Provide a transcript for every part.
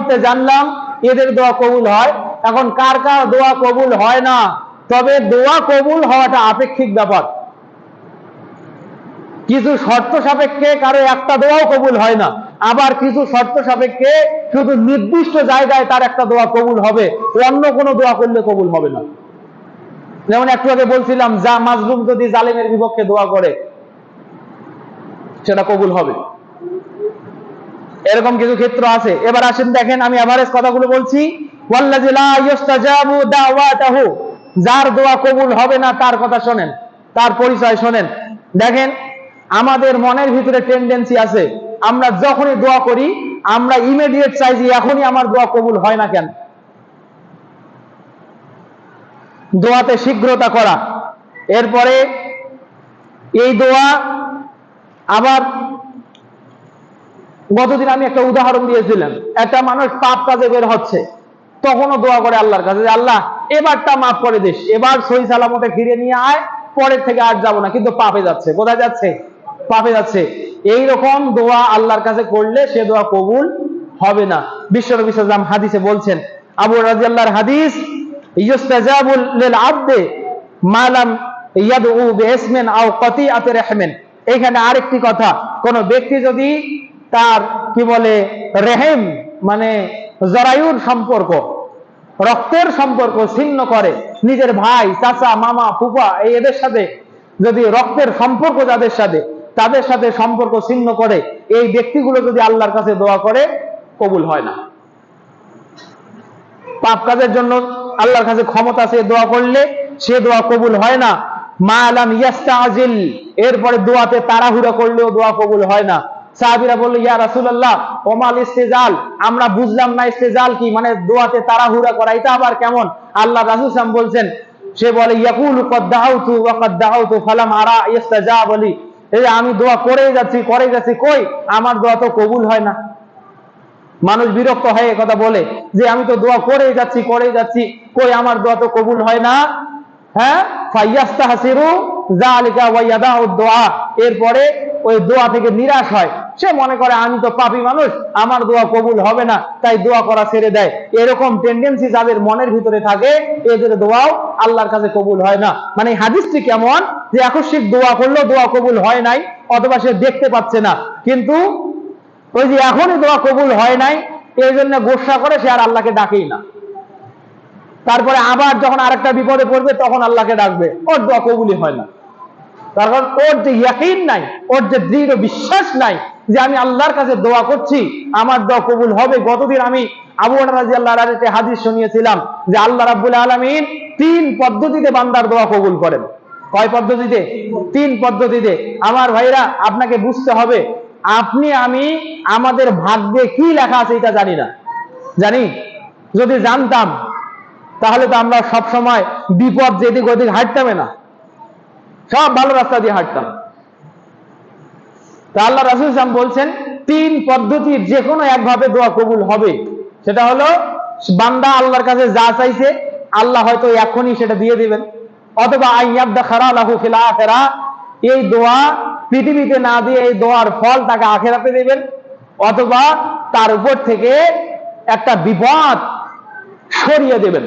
মুহূর্তে জানলাম, এদের দোয়া কবুল হয়। এখন কার কার দোয়া কবুল হয় না? তবে দোয়া কবুল হওয়াটা আপেক্ষিক ব্যাপার। কিছু শর্ত সাপেক্ষে কারও একটা দোয়াও কবুল হয় না। আবার কিছু শর্ত সাপেক্ষে শুধু নির্দিষ্ট জায়গায় তার একটা দোয়া কবুল হবে। অন্য কোনো দোয়া করলে কবুল হবে না। যেমন একটু আগে বলছিলাম, যা মাজলুম যদি জালেমের বিপক্ষে দোয়া করে, সেটা কবুল হবে। এরকম কিছু ক্ষেত্র আছে। এবার আসেন দেখেন, আমি এভারেজ কথাগুলো বলছি। যার দোয়া কবুল হবে না, তার কথা শোনেন, তার পরিচয় শোনেন। দেখেন, আমাদের মনের ভিতরে টেন্ডেন্সি আছে। আমরা যখনই দোয়া করি, আমরা ইমিডিয়েট চাই যে এখনই আমার দোয়া কবুল হয় না কেন? দোয়াতে শীঘ্রতা করা। এরপরে এই দোয়া আবার গতদিন আমি একটা উদাহরণ দিয়েছিলাম। একটা মানুষ পাপ কাজে বের হচ্ছে, তখনও দোয়া করে আল্লাহর কাছে যে, আল্লাহ, এবারটা মাফ করে দিস, এবার সই সালামতে ফিরে নিয়ে আয়, পরের থেকে আর যাব না। কিন্তু পাপে যাচ্ছে। কোথায় যাচ্ছে? পাপে যাচ্ছে। এই রকম দোয়া আল্লাহর কাছে করলে সে দোয়া কবুল হবে না। বিশ্বনবী সাল্লাম হাদিসে বলছেন, আবু রাদিয়াল্লাহর হাদিস ইউস্তাজাবুল লিল আবদে মালাম ইয়াদউ বিইসমিন আও কাতিআতি রাহমিন। এখানে আরেকটি কথা, কোন ব্যক্তি যদি তার কি বলে, রেহেম মানে জরায়ুর সম্পর্ক, রক্তের সম্পর্ক ছিন্ন করে। নিজের ভাই, চাচা, মামা, ফুফা, এই এদের সাথে যদি রক্তের সম্পর্ক যাদের সাথে, তাদের সাথে সম্পর্ক ছিন্ন করে, এই ব্যক্তিগুলো যদি আল্লাহর কাছে দোয়া করে, কবুল হয় না। পাপ কাজের জন্য আল্লাহর কাছে ক্ষমতা সে দোয়া করলে, সে দোয়া কবুল হয় না। মা আলাম ইয়াস্তাজিল, এরপরে দোয়াতে তাড়াহুড়া করলেও দোয়া কবুল হয় না। সাহাবীরা বলল, ইয়া রাসূলুল্লাহ, ওমাল ইস্তেজাল? আমরা বুঝলাম না ইস্তেজাল কি মানে দোয়াতে তাড়াহুড়া করা, এটা আবার কেমন? আল্লাহ রাসূল সাম বলছেন, সে বলে, ইয়াকুলু কদ দাআউতু ওয়া কদ দাআউতু ফালাম আরা ইস্তাজাব বলি এই আমি দোয়া করেই যাচ্ছি করেই যাচ্ছি, কই? আমার দোয়া তো কবুল হয় না। মানুষ বিরক্ত হয়ে এ কথা বলে, যে আমি তো দোয়া করেই যাচ্ছি করেই যাচ্ছি, কই আমার দোয়া তো কবুল হয় না? হ্যাঁ? ফাইয়াস্তাহসিরু যালিকা ওয়া ইয়াদাউ দোয়া। এরপরে ওই দোয়া থেকে নিরাশ হয়। সে মনে করে, আমি তো পাপী মানুষ, আমার দোয়া কবুল হবে না। তাই দোয়া করা ছেড়ে দেয়। এরকম টেন্ডেন্সি যাদের মনের ভিতরে থাকে, এদের দোয়াও আল্লাহর কাছে কবুল হয় না। মানে হাদিসটি কেমন? যে আকস্মিক দোয়া করল দোয়া কবুল হয় নাই, অথবা সে দেখতে পাচ্ছে না। কিন্তু ওই যে এখনই দোয়া কবুল হয় নাই, এই জন্য গোসা করে সে আর আল্লাহকে ডাকেই না। তারপরে আবার যখন আরেকটা বিপদে পড়বে, তখন আল্লাহকে ডাকবে। ওর দোয়া কবুলই হয় না। তার কারণ ওর যে ইয়াকিন নাই, ওর যে দৃঢ় বিশ্বাস নাই যে আমি আল্লাহর কাছে দোয়া করছি, আমার দোয়া কবুল হবে। গতদিন আমি আবু রাজি আল্লাহ হাদিস শুনিয়েছিলাম যে আল্লাহ রাব্বুল আলমিন তিন পদ্ধতিতে বান্দার দোয়া কবুল করেন। কয় পদ্ধতিতে? তিন পদ্ধতিতে। আমার ভাইরা, আপনাকে বুঝতে হবে, আপনি, আমি, আমাদের ভাগ্যে কি লেখা আছে এটা জানি না। জানি? যদি জানতাম, তাহলে তো আমরা সব সময় বিপদ যেদিক ওদিক হাঁটতামে না। সব ভালো রাস্তা দিয়ে হাঁটতাম। তা আল্লাহ রাসুল ইসলাম বলছেন, তিন পদ্ধতির যে কোনো একভাবে দোয়া কবুল হবে। সেটা হলো, বান্দা আল্লাহর কাছে যা চাইছে, আল্লাহ হয়তো এখনই সেটা দিয়ে দিবেন। অথবা আইয়াবদা খারা লাহু ফিল আখেরা, এই দোয়া পৃথিবীতে না দিয়ে এই দোয়ার ফল তাকে আখেরাতে দেবেন। অথবা তার উপর থেকে একটা বিপদ সরিয়ে দেবেন।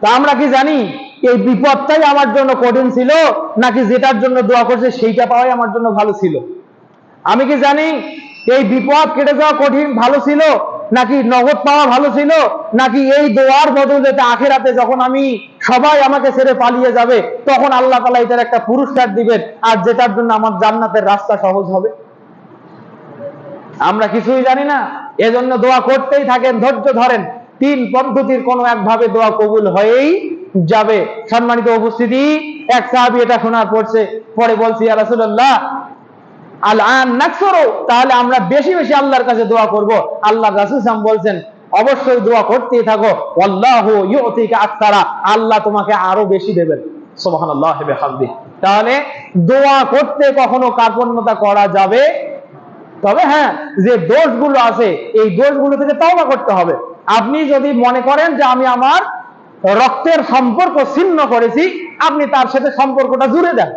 তা আমরা কি জানি? এই বিপদটাই আমার জন্য কঠিন ছিল, নাকি যেটার জন্য দোয়া করছে সেইটা পাওয়াই আমার জন্য ভালো ছিল? আমি কি জানি এই বিপদ কেটে যাওয়া কঠিন ভালো ছিল, নাকি নগদ পাওয়া ভালো ছিল, নাকি এই দোয়ার বদলে আখেরাতে যখন আমি সবাই আমাকে ছেড়ে পালিয়ে যাবে, তখন আল্লাহ তালা এটার একটা পুরস্কার দিবেন, আর যেটার জন্য আমার জান্নাতের রাস্তা সহজ হবে? আমরা কিছুই জানি না। এজন্য দোয়া করতেই থাকেন, ধৈর্য ধরেন। তিন পদ্ধতির কোনো একভাবে দোয়া কবুল হয়েই যাবে। সম্মানিত উপস্থিতি, এক সাহাবি এটা শোনার পড়ছে, পরে বলছি রাসূলুল্লাহ আল আন নাকসুরু? তাহলে আমরা বেশি বেশি আল্লাহর কাছে দোয়া করব। আল্লাহ রাসূল বলছেন, অবশ্যই দোয়া করতেই থাকো। আল্লাহু ইউতিকা আল্লাহ তোমাকে আরও বেশি দেবেন। সুবহানাল্লাহ বিহামদি। তাহলে দোয়া করতে কখনো কার্পণ্যতা করা যাবে? তবে হ্যাঁ যে দোষগুলো আছে, এই দোষগুলো থেকে তওবা করতে হবে। আপনি যদি মনে করেন যে আমি আমার রক্তের সম্পর্ক ছিন্ন করেছি, আপনি তার সাথে সম্পর্কটা জুড়ে দেন।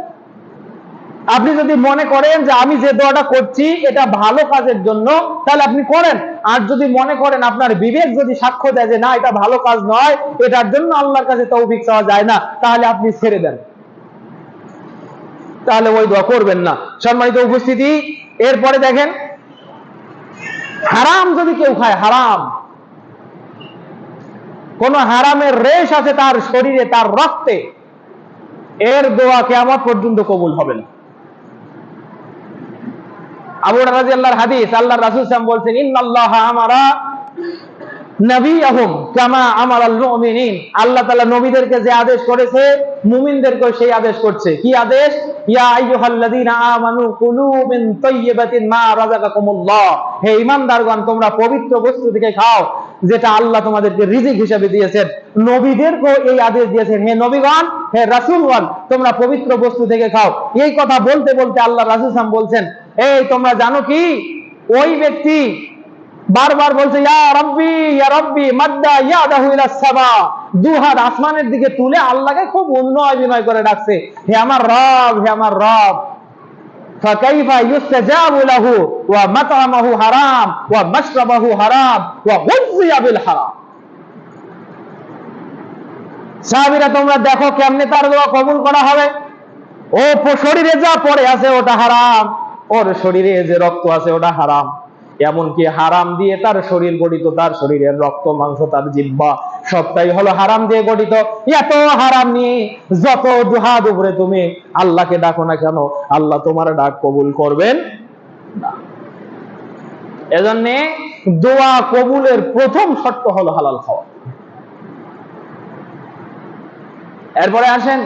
আপনি যদি মনে করেন যে আমি যে দোয়াটা করছি, এটা ভালো কাজের জন্য, তাহলে আপনি করেন। আর যদি মনে করেন আপনার বিবেক যদি সাক্ষ্য দেয় যে না, এটা ভালো কাজ নয়, এটার জন্য আল্লাহর কাছে তৌফিক চাওয়া যায় না, তাহলে আপনি ছেড়ে দেন। তাহলে ওই দোয়া করবেন না। সম্মানিত উপস্থিতি, এরপরে দেখেন, হারাম যদি কেউ খায়, হারাম। কোন হারামের রেশ আছে তার শরীরে, তার রক্তে, এর দোয়া কেমন পর্যন্ত কবুল হবে না। আবু রাজি আল্লাহর হাদিস আল্লাহ রাসুল সাম বলছেন, ইন্নাল্লাহ আমারা নবী আহম কামা আমার আল্লাহ তাআলা নবীদেরকে যে আদেশ করেছে মুমিনদেরকে সেই আদেশ করছে। কি আদেশ? ইয়া আইয়ুহাল্লাযীনা আমানু কুলু মিন তাইয়্যিবাতিন মা রাযাকাকুমুল্লাহ। হে ঈমানদারগণ, তোমরা পবিত্র বস্তু থেকে খাও। যেটা আল্লাহ তোমাদেরকে রিজিক হিসাবে দিয়েছেন। নবীদেরকেও এই আদেশ দিয়েছেন, হে নবীগণ, হে রাসূলগণ, তোমরা পবিত্র বস্তু থেকে খাও। এই কথা বলতে বলতে আল্লাহ রাসূল সাম বলছেন, এই, তোমরা জানো কি? ওই ব্যক্তি বারবার বলছে, ইয়া আসমানের দিকে তুলে আল্লাহকে খুব উন্নয় বিনয় করে ডাকছে, হে আমার রব, হে আমার রব। فكيف يستجاب له ومطعمه حرام ومشربه حرام وغذي بالحرام সাহাবীরা তোমরা দেখো কেমনে তার দোয়া কবুল করা হবে ও প- শরীরে যা পড়ে আছে ওটা হারাম ওর শরীরে যে রক্ত আছে ওটা হারাম এমনকি হারাম দিয়ে তার শরীর গঠিত, তার শরীরের রক্ত, মাংস, তার জিব্বা সবটাই হলো হারাম দিয়ে গঠিত। এত হারাম নিয়ে যত দুহাত উপরে তুমি আল্লাহকে ডাকো না কেন, আল্লাহ তোমার ডাক কবুল করবেন না। এজন্যে দোয়া কবুলের প্রথম শর্ত হলো হালাল খাওয়া। এরপরে আসেন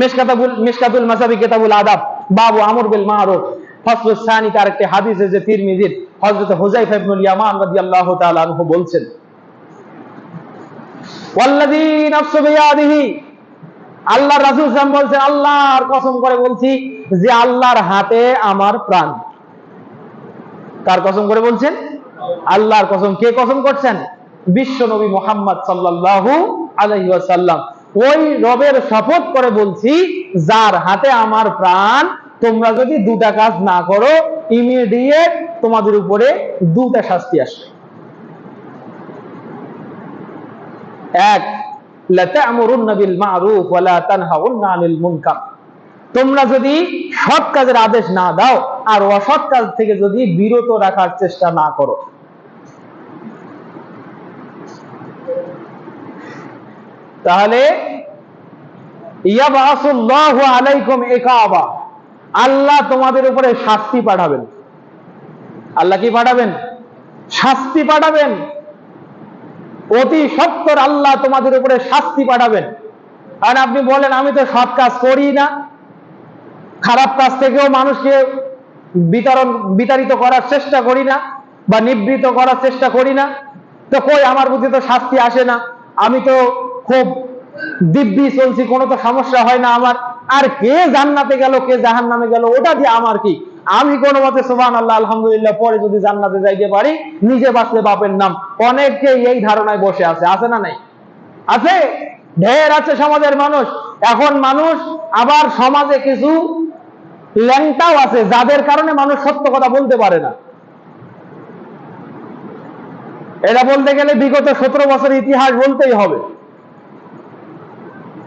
মিশকাতাবুল মিশকাতুল মাসাবি কেতাবুল আদাব, বাবু আমর বিল মারুফ। সানি তার একটি হাদিসে যে তিরমিজির হযরত হুযাইফা ইবনুল ইয়ামান রাদিয়াল্লাহু তাআলা আনহু বলছেন, ওয়াল্লাযী নাফসু বিয়াদিহি। রাসূল বলছেন, আল্লাহর কসম করে বলছি যে আল্লাহর হাতে আমার প্রাণ। কার কসম করে বলছেন? আল্লাহর কসম। কে কসম করছেন? বিশ্ব নবী মোহাম্মদ সাল্লাল্লাহু আলাইহি ওয়াসাল্লাম। ওই রবের শপথ করে বলছি, যার হাতে আমার প্রাণ তোমরা যদি দুটা কাজ না করো ইমিডিয়েট তোমাদের উপরে দুটা শাস্তি আসবে। এক তোমরা যদি সৎ কাজের আদেশ না দাও আর অসৎ কাজ থেকে যদি বিরত রাখার চেষ্টা না করো। তাহলে, ইয়াবাসুল্লাহু আলাইকুম একা ইকাবা। আল্লাহ তোমাদের উপরে শাস্তি পাঠাবেন। আল্লাহ কি পাঠাবেন? শাস্তি পাঠাবেন। অতি সত্তর আল্লাহ তোমাদের উপরে শাস্তি পাঠাবেন। আর আপনি বলেন, আমি তো সৎ কাজ করি না। খারাপ কাজ থেকেও মানুষকে বিতরণ, বিতাড়িত করার চেষ্টা করি না বা নিবৃত করার চেষ্টা করি না। তো কই আমার বুদ্ধি তো শাস্তি আসে না? আমি তো খুব দিব্যি চলছি, কোনো তো সমস্যা হয় না আমার। আর কে জান্নাতে গেল, কে জাহান নামে গেল, ওটা দিয়ে আমার কি? আমি কোনো মতে সোবান আল্লাহ আলহামদুলিল্লাহ, পরে যদি জান্নাতে যাইতে পারি, নিজে বাঁচলে বাপের নাম। অনেকে এই ধারণায় বসে আছে আছে না নাই? আছে? ঢের আছে সমাজের মানুষ। এখন মানুষ, আবার সমাজে কিছু ল্যাংটাও আছে, যাদের কারণে মানুষ সত্য কথা বলতে পারে না। এটা বলতে গেলে বিগত সতেরো বছর ইতিহাস বলতেই হবে।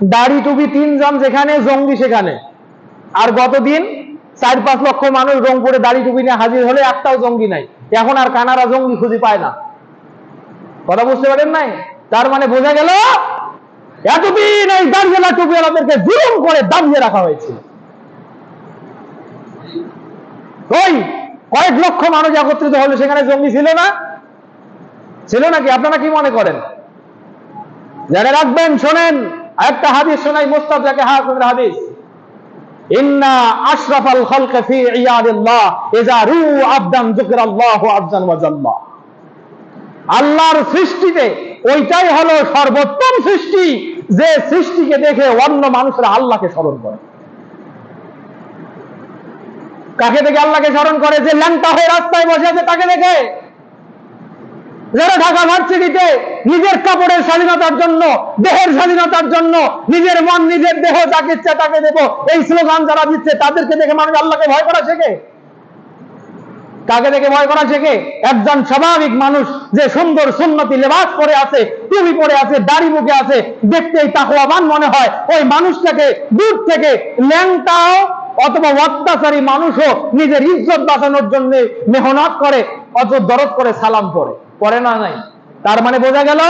দাড়ি টুপি তিনজন যেখানে, জঙ্গি সেখানে। আর গতদিন চার পাঁচ লক্ষ মানুষ রংপুরে দাড়ি টুপি নিয়ে হাজির হলে একটাও জঙ্গি নাই। এখন আর কানারা জঙ্গি খুঁজে পায় না। কথা বুঝতে পারেন নাই? তার মানে বোঝা গেল, এতদিন এই দাঁড়িয়েলা টুপিওয়ালাদেরকে জুলুম করে দাবিয়ে রাখা হয়েছিল ওই কয়েক লক্ষ মানুষ একত্রিত হলো সেখানে জঙ্গি ছিল না? ছিল নাকি? আপনারা কি মনে করেন? জেনে রাখবেন, শোনেন। একটা হাদিস শোনাই হাকিমের হাদিস। ইন্না আশরাফাল খালকে ফি ইয়াদিল্লাহ ইজা রু আবদান আল্লাহর সৃষ্টিতে ওইটাই হলো সর্বোত্তম সৃষ্টি, যে সৃষ্টিকে দেখে অন্য মানুষরা আল্লাহকে স্মরণ করে। কাকে দেখে আল্লাহকে স্মরণ করে? যে ল্যাংটা হয়ে রাস্তায় বসে আছে তাকে দেখে। যারা ঢাকা ভার্সিটিতে নিজের কাপড়ের স্বাধীনতার জন্য, দেহের স্বাধীনতার জন্য নিজের মন, নিজের দেহ যাকে ইচ্ছা তাকে দেব, এই স্লোগান যারা দিচ্ছে, তাদেরকে দেখে মানুষ আল্লাহকে ভয় করা শেখে? কাকে দেখে ভয় করা শেখে? একজন স্বাভাবিক মানুষ যে সুন্দর সুন্নতি লেবাস পরে আছে, টুপি পরে আছে, দাড়ি মুখে আছে, দেখতেই তাকওয়াবান মনে হয়। ওই মানুষটাকে দূর থেকে ল্যাংটাও অথবা অত্যাচারী মানুষও নিজের ইজ্জত বাঁচানোর জন্য মেহনত করে, অত দরদ করে সালাম পড়ে। পড়ে না নাই। তার মানে বোঝা গেল,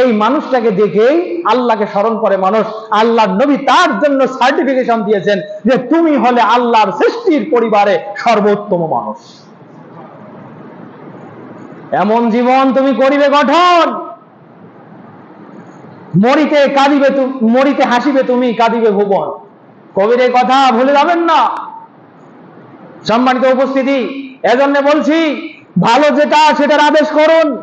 এই মানুষটাকে দেখেই আল্লাহকে স্মরণ করে মানুষ। আল্লাহর নবী তার জন্য সার্টিফিকেশন দিয়েছেন যে তুমি হলে আল্লাহর সৃষ্টির পরিবারে সর্বোত্তম মানুষ। এমন জীবন তুমি করিবে গঠন। মরিতে কাঁদিবে মরিতে হাসিবে তুমি, কাঁদিবে ভুবন। কবির এই কথা ভুলে যাবেন না। সম্মানিত উপস্থিতি, এজন্য বলছি ভালো যেটা সেটার আদেশ করুন।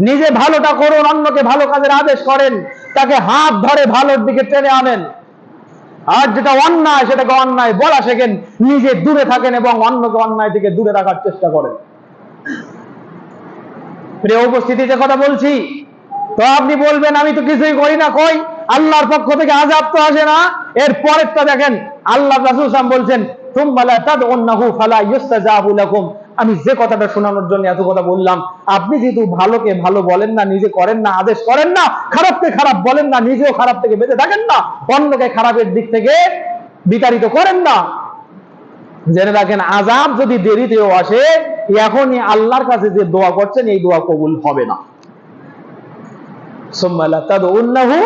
নিজে ভালোটা করুন, অন্যকে ভালো কাজের আদেশ করেন। তাকে হাত ধরে ভালোর দিকে টেনে আনেন। আর যেটা অন্যায়, সেটাকে অন্যায় বলা শেখেন। নিজে দূরে থাকেন এবং অন্যকে অন্যায় থেকে দূরে রাখার চেষ্টা করেন। প্রিয় উপস্থিতিতে কথা বলছি, তো আপনি বলবেন, আমি তো কিছুই করি না, কই? আল্লাহর পক্ষ থেকে আজাব তো আসে না। এর পরেরটা দেখেন, আল্লাহ রাসূল ওয়াসাল্লাম বলছেন তুম্মা লা তাদউন্নাহু ফালা ইউস্তাজাবু লাকুম। আমি যে কথাটা শোনানোর জন্য এত কথা বললাম, আপনি যেহেতু ভালোকে ভালো বলেন না, নিজে করেন না, আদেশ করেন না, খারাপকে খারাপ বলেন না, নিজেও খারাপ থেকে বেঁচে থাকেন না, অন্যকে খারাপের দিক থেকে বিতাড়িত করেন না। জেনে রাখেন আজাব যদি দেরিতেও আসে, এখনই আল্লাহর কাছে যে দোয়া করছেন, এই দোয়া কবুল হবে না। সুম্মা লা তাদউন্নাহু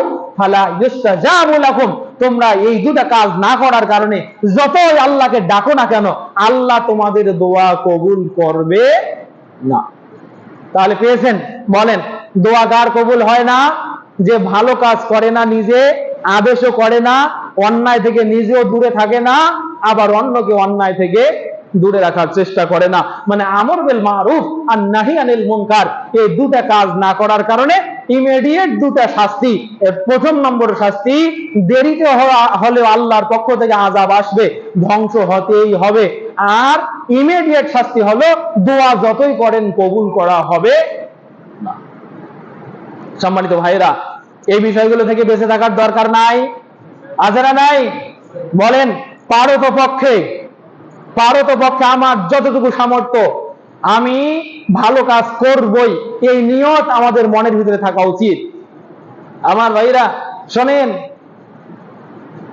তোমরা এই দুটা কাজ না করার কারণে যতই আল্লাহকে ডাকো না কেন, আল্লাহ তোমাদের দোয়া কবুল করবে না। তাহলে পেয়েছেন, বলেন দোয়া কার কবুল হয় না, যে ভালো কাজ করে না নিজে, আদেশও করে না, অন্যায় থেকে নিজেও দূরে থাকে না, আবার অন্যকে অন্যায় থেকে দূরে রাখার চেষ্টা করে না। মানে আমর বেল মারুফ আর নাহি আনিল মুনকার, এই দুটা কাজ না করার কারণে ইমিডিয়েট দুটা শাস্তি প্রথম নম্বর শাস্তি, দেরিতে হলেও আল্লাহর পক্ষ থেকে আজাব আসবে, ধ্বংস হতেই হবে। আর ইমিডিয়েট শাস্তি হলো, দোয়া যতই করেন কবুল করা হবে সম্মানিত ভাইরা এই বিষয়গুলো থেকে বেঁচে থাকার দরকার নাই। না নাই? বলেন, পারো তো পক্ষে। পারো তো পক্ষে আমার যতটুকু সামর্থ্য আমি ভালো কাজ করবই এই নিয়ত আমাদের মনের ভিতরে থাকা উচিত আমার ভাইরা শোনেন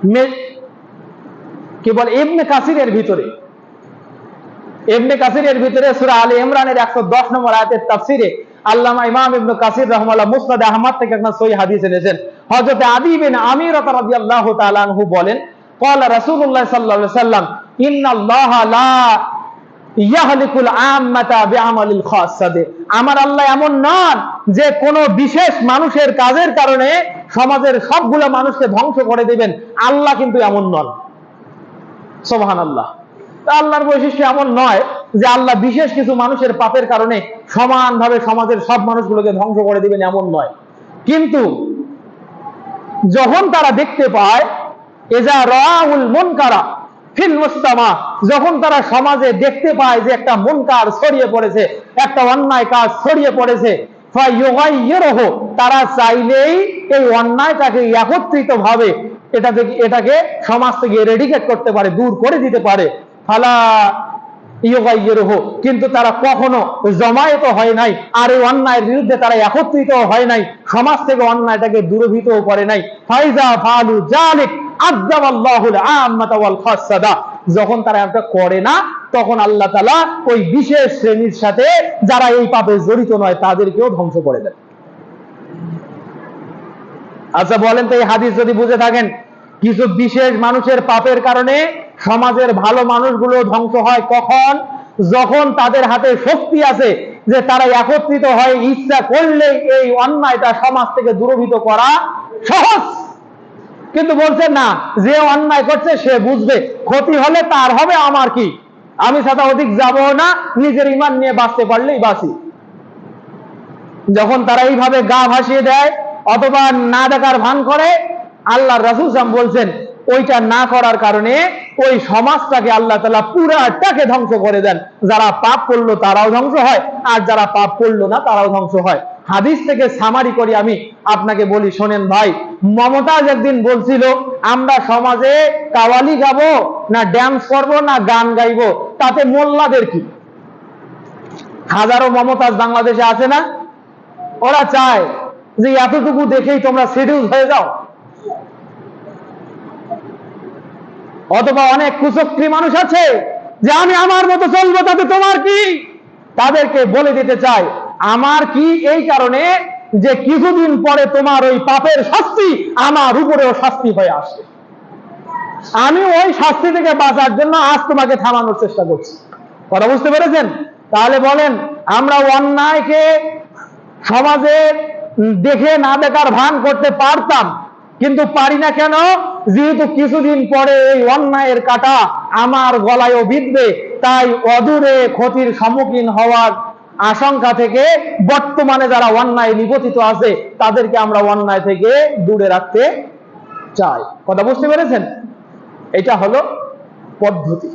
মে- কি বলে ইবনে কাসিরের ভিতরে ইবনে কাসিরের ভিতরে সূরা আলী ইমরানের 110 নম্বর আয়াতের তাফসিরে আল্লামা ইমাম ইবনে কাসির রাহমাহুল্লাহ মুসনাদ আহমদ থেকে একটা সহিহ হাদিস এনেছেন হযরত আদি বিন আমির রাদিয়াল্লাহু তাআলা আনহু বলেন قال رسول الله صلى الله عليه وسلم ان الله لا আমার আল্লাহ এমন নন যে কোন বিশেষ মানুষের কাজের কারণে সমাজের সবগুলো মানুষকে ধ্বংস করে দিবেন। আল্লাহ কিন্তু এমন নন। সুবহানাল্লাহ। তা আল্লাহর বৈশিষ্ট্য এমন নয় যে আল্লাহ বিশেষ কিছু মানুষের পাপের কারণে সমানভাবে সমাজের সব মানুষগুলোকে ধ্বংস করে দিবেন এমন নয়। কিন্তু যখন তারা দেখতে পায়, এজা রাউল মুনকারা যখন তারা সমাজে দেখতে পায় যে একটা মুনকার ছড়িয়ে পড়েছে একটা অন্যায় কাজ ছড়িয়ে পড়েছে তারা চাইলেই এই অন্যায়টাকে একত্রিত ভাবে এটা থেকে এটাকে সমাজ থেকে রেডিকেট করতে পারে দূর করে দিতে পারে। ফালা ইয়গাইয়িরহু, কিন্তু তারা কখনো জমায়েত হয় নাই আর এই অন্যায়ের বিরুদ্ধে তারা একত্রিত হয় নাই সমাজ থেকে অন্যায়টাকে দূরভীত করে নাই। ফাইজা ফালু জালিক যখন তারা এটা করে না, তখন আল্লাহ তাআলা ওই বিশেষ শ্রেণির সাথে যারা এই পাপে জড়িত নয়, তাদেরকেও ধ্বংস করে দেন। আচ্ছা বলেন তো এই হাদিস যদি বুঝে থাকেন, কিছু বিশেষ মানুষের পাপের কারণে সমাজের ভালো মানুষগুলো ধ্বংস হয় কখন? যখন তাদের হাতে শক্তি আছে যে তারা একত্রিত হয় ইচ্ছা করলে এই অন্যায়টা সমাজ থেকে দূরভীত করা সহজ। কিন্তু বলছে, না, যে অন্যায় করছে, সে বুঝবে। ক্ষতি হলে তার হবে, আমার কি? আমি সাথে অধিক যাব না, নিজের ইমান নিয়ে বাঁচতে পারলেই বাঁচি। যখন তারা এইভাবে গা ভাসিয়ে দেয়, অথবা না দেখার ভান করে আল্লাহ রাসুল সাম বলছেন, ওইটা না করার কারণে ওই সমাজটাকে আল্লাহ তালা পুরাটাকে ধ্বংস করে দেন। যারা পাপ করল, তারাও ধ্বংস হয়, আর যারা পাপ করল না, তারাও ধ্বংস হয়। হাদিস থেকে সামারি করি আমি। আপনাকে বলি, শোনেন ভাই, মমতাজ একদিন বলছিল, আমরা সমাজে কাওয়ালি গাবো না ড্যান্স করব না গান গাইবো, তাতে মোল্লাদের কি? হাজারো মমতাজ বাংলাদেশে আছে না? ওরা চায় যে এতটুকু দেখেই তোমরা সিডিউল হয়ে যাও। অথবা অনেক কুচক্রী মানুষ আছে, যে আমি আমার মতো চলবো, তাতে তোমার কি? তাদেরকে বলে দিতে চাই আমার কি এই কারণে যে কিছুদিন পরে তোমার ওই পাপের শাস্তি আমার উপরেও শাস্তি হয়ে আসে আমি ওই শাস্তি থেকে বাঁচার জন্য আজ তোমাকে থামানোর চেষ্টা করছি। কথা বুঝতে পেরেছেন? তাহলে বলেন, আমরা অন্যায়কে সমাজে দেখে না দেখার ভান করতে পারতাম, কিন্তু পারি না কেন? যেহেতু কিছুদিন পরে এই অন্যায়ের কাটা আমার গলায়ও বিঁধবে, তাই অদূরে ক্ষতির সম্মুখীন হওয়ার আশঙ্কা থেকে বর্তমানে যারা অন্যায় নিপতিত আছে, তাদেরকে আমরা অন্যায় থেকে দূরে রাখতে চাই। কথা বুঝতে পেরেছেন? এটা হলো পদ্ধতি।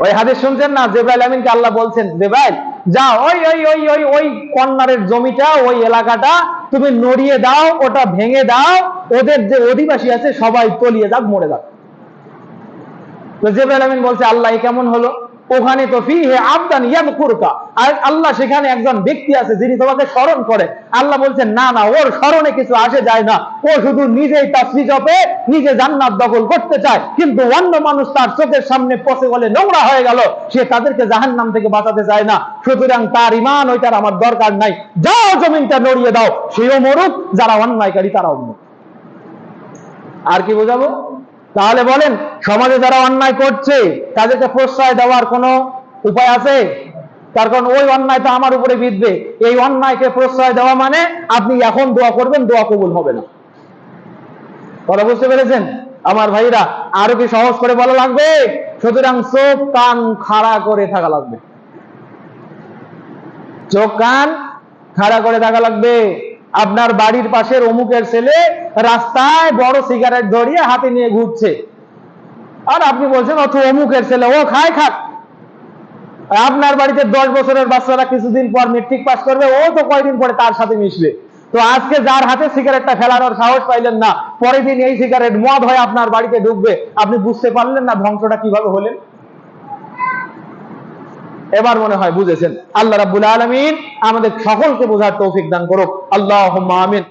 ওই হাদিস শুনছেন না? জেব্রাইল আমিনকে আল্লাহ বলছেন, জেব্রাইল যা ওই ওই ওই ওই ওই কর্নারের জমিটা, ওই এলাকাটা তুমি নড়িয়ে দাও, ওটা ভেঙে দাও, ওদের যে অধিবাসী আছে সবাই তলিয়ে যাক, মরে যাক। তো জেব্রাইল আমিন বলছে, আল্লাহ কেমন হলো? ওখানে তো ফি হে আবদান ইয়াদকুরকা। আর আল্লাহ সেখানে একজন ব্যক্তি আছে যিনি তোমাকে স্মরণ করে। আল্লাহ বলছেন, না না, ওর স্মরণে কিছু আসে যায় না। ও শুধু নিজেই তাসবি জপে নিজে জান্নাত দখল করতে চায়। কিন্তু অন্য মানুষ তার চোখের সামনে পচে গলে নোংরা হয়ে গেল। সে তাদেরকে জাহান নাম থেকে বাঁচাতে চায় না। সুতরাং তার ইমান ওইটার আমার দরকার নাই। যাও জমিনটা নড়িয়ে দাও। সেও মরুক, যারা অন্যায়কারী তারাও মরুক। আর কি বোঝাবো? তাহলে বলেন, সমাজে যারা অন্যায় করছে, তাদেরকে প্রশ্রয় দেওয়ার কোনো উপায় আছে? তার কারণ ওই অন্যায় তো আমার উপরে বিধবে। এই অন্যায়কে প্রশ্রয় দেওয়া মানে আপনি এখন দোয়া করবেন, দোয়া কবুল হবে না। কথা বুঝতে পেরেছেন? আমার ভাইরা, আরও কি সহজ করে বলা লাগবে? সুতরাং চোখ, কান খাড়া করে থাকা লাগবে। চোখ, কান খাড়া করে থাকা লাগবে। আপনার বাড়ির পাশের অমুকের ছেলে রাস্তায় বড় সিগারেট ধরিয়ে হাতে নিয়ে ঘুরছে। আর আপনি বলছেন অত অমুকের ছেলে, ও খায় খাক। আপনার বাড়িতে দশ বছরের বাচ্চারা কিছুদিন পর মেট্রিক পাস করবে, ও তো কয়দিন পরে তার সাথে মিশবে। তো আজকে যার হাতে সিগারেটটা ফেলানোর সাহস পাইলেন না, পরের দিন এই সিগারেট মদ হয়ে আপনার বাড়িতে ঢুকবে। আপনি বুঝতে পারলেন না ধ্বংসটা কীভাবে হলেন? এবার মনে হয় বুঝেছেন? আল্লাহ রাবুল আলমিন আমাদের সকলকে বোঝার তৌফিক দান করুক। আল্লাহ আমিন।